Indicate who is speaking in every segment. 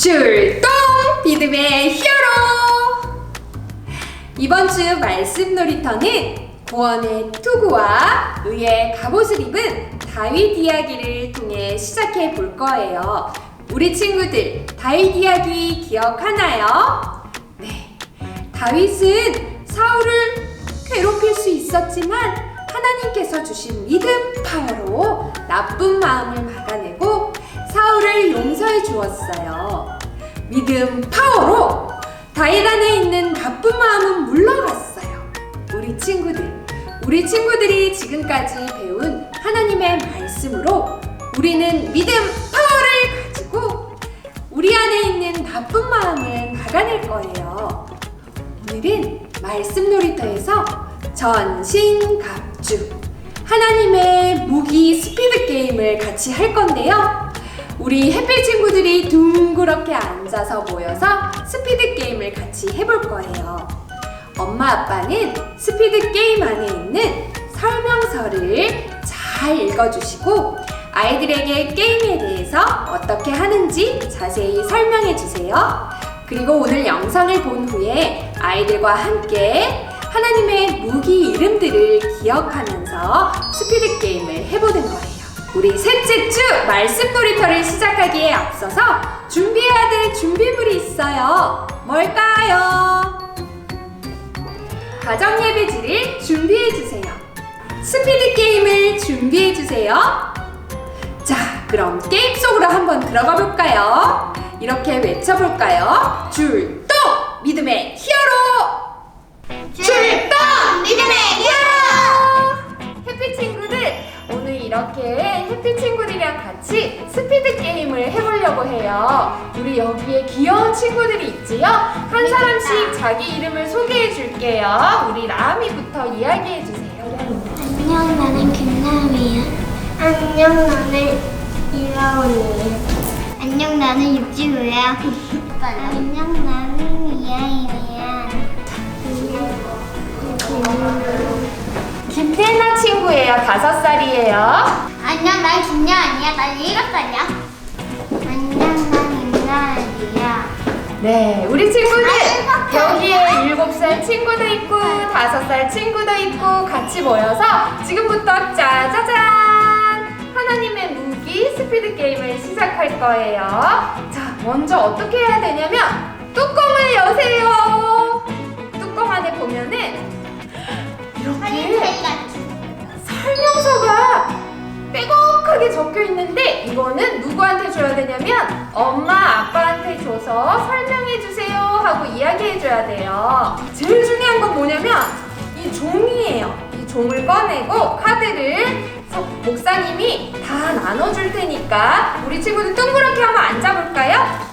Speaker 1: 출동! 믿음의 히어로! 이번 주 말씀 놀이터는 구원의 투구와 의의 갑옷을 입은 다윗 이야기를 통해 시작해 볼 거예요. 우리 친구들, 다윗 이야기 기억하나요? 네. 다윗은 사울을 괴롭힐 수 있었지만 하나님께서 주신 믿음 파워로 나쁜 마음을 막아내고 사울을 용서해 주었어요. 믿음 파워로 다윗 안에 있는 나쁜 마음은 물러갔어요. 우리 친구들, 우리 친구들이 지금까지 배운 하나님의 말씀으로 우리는 믿음 파워를 가지고 우리 안에 있는 나쁜 마음을 막아낼 거예요. 오늘은 말씀 놀이터에서 전신갑주 하나님의 무기 스피드 게임을 같이 할 건데요. 우리 햇빛 친구들이 둥그렇게 앉아서 모여서 스피드 게임을 같이 해볼 거예요. 엄마 아빠는 스피드 게임 안에 있는 설명서를 잘 읽어주시고 아이들에게 게임에 대해서 어떻게 하는지 자세히 설명해 주세요. 그리고 오늘 영상을 본 후에 아이들과 함께 하나님의 무기 이름들을 기억하면서 스피드 게임을 해보는 거예요. 우리 셋째 주 말씀 놀이터를 시작하기에 앞서서 준비해야 될 준비물이 있어요. 뭘까요? 가정 예배지를 준비해 주세요. 스피드 게임을 준비해 주세요. 자, 그럼 게임 속으로 한번 들어가 볼까요? 이렇게 외쳐 볼까요? 출동! 믿음의 히어로! 출 해피 친구들이랑 같이 스피드 게임을 해보려고 해요. 우리 여기에 귀여운 친구들이 있지요? 한 사람씩 자기 이름을 소개해 줄게요. 우리 라미부터 이야기해 주세요.
Speaker 2: 안녕 나는 김나미야
Speaker 3: 안녕 나는 이라온이야.
Speaker 2: 안녕 나는 육지우야 안녕 나는 이아이야
Speaker 1: 김태나 친구예요. 다섯 살이에요.
Speaker 2: 안녕 난 김여아니야? 난 일곱 살이야? 안녕 난 임나은이야.
Speaker 1: 네, 우리 친구들.
Speaker 2: 아이고,
Speaker 1: 여기에 일곱 살 친구도 있고 다섯 살 친구도 있고 같이 모여서 지금부터 짜자잔! 하나님의 무기 스피드 게임을 시작할 거예요. 자, 먼저 어떻게 해야 되냐면 뚜껑을 여세요. 뚜껑 안에 보면은 이렇게 설명서가 빼곡하게 적혀 있는데 이거는 누구한테 줘야 되냐면 엄마 아빠한테 줘서 설명해 주세요 하고 이야기해 줘야 돼요. 제일 중요한 건 뭐냐면 이 종이에요. 이 종을 꺼내고 카드를 서- 목사님이 다 나눠줄 테니까 우리 친구들 둥그렇게 한번 앉아볼까요?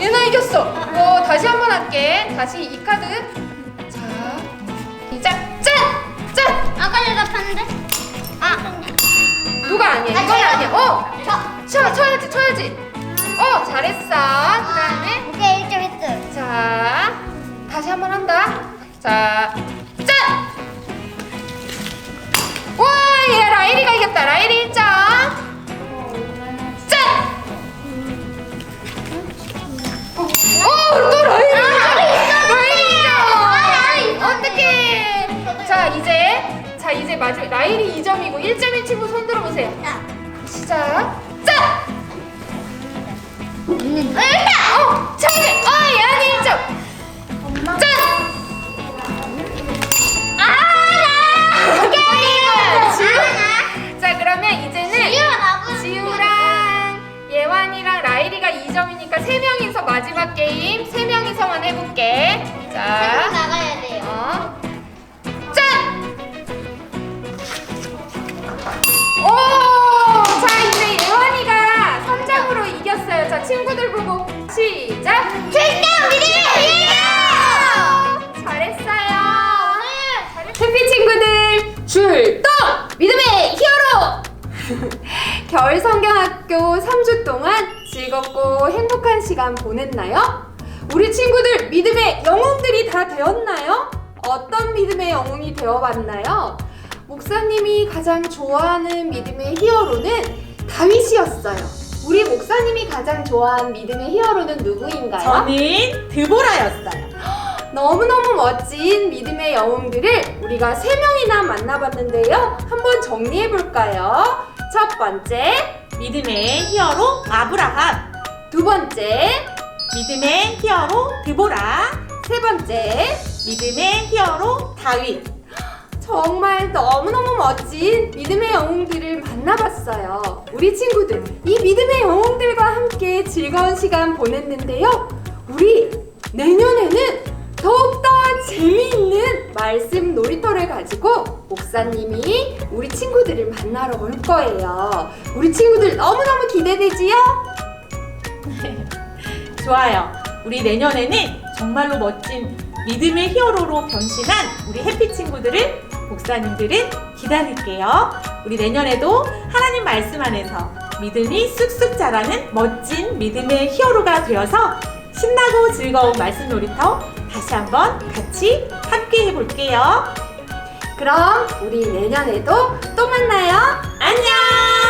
Speaker 1: 얘나 이겼어. 어, 다시 한 번 할게. 다시 이 카드. 자, 시작. 짠! 짠!
Speaker 2: 아까 내가 봤는데 아
Speaker 1: 누가 아니야?
Speaker 2: 아,
Speaker 1: 이건. 아니야. 어,
Speaker 2: 저
Speaker 1: 쳐, 쳐야지, 쳐야지. 어, 잘했어. 그 다음에
Speaker 2: 오케이 1점 1점
Speaker 1: 자, 다시 한 번 한다. 자, 짠! 와, 얘 라일이가 이겼다. 라일이 1점. 마지막. 라일이 2점이고 1점인 친구 손 들어보세요. 시작. 짠! 일단! 어! 자, 이제, 어, 예안이 1점. 짠! 해피 친구들 출동! 믿음의 히어로! 겨울 성경학교 3주 동안 즐겁고 행복한 시간 보냈나요? 우리 친구들 믿음의 영웅들이 다 되었나요? 어떤 믿음의 영웅이 되어봤나요? 목사님이 가장 좋아하는 믿음의 히어로는 다윗이었어요. 우리 목사님이 가장 좋아하는 믿음의 히어로는 누구인가요?
Speaker 4: 저는 드보라였어요.
Speaker 1: 너무너무 멋진 믿음의 영웅들을 우리가 세 명이나 만나봤는데요. 한번 정리해 볼까요? 첫 번째,
Speaker 4: 믿음의 히어로 아브라함,
Speaker 1: 두 번째,
Speaker 4: 믿음의 히어로 드보라,
Speaker 1: 세 번째.
Speaker 4: 믿음의 히어로 다윗.
Speaker 1: 정말 너무너무 멋진 믿음의 영웅들을 만나봤어요. 우리 친구들, 이 믿음의 영웅들과 함께 즐거운 시간 보냈는데요. 우리 내년에는 재미있는 말씀 놀이터를 가지고 목사님이 우리 친구들을 만나러 올 거예요. 우리 친구들 너무너무 기대되지요?
Speaker 4: 좋아요. 우리 내년에는 정말로 멋진 믿음의 히어로로 변신한 우리 해피 친구들을 목사님들은 기다릴게요. 우리 내년에도 하나님 말씀 안에서 믿음이 쑥쑥 자라는 멋진 믿음의 히어로가 되어서 신나고 즐거운 말씀 놀이터 다시 한번 같이 함께 해볼게요.
Speaker 1: 그럼 우리 내년에도 또 만나요.
Speaker 4: 안녕!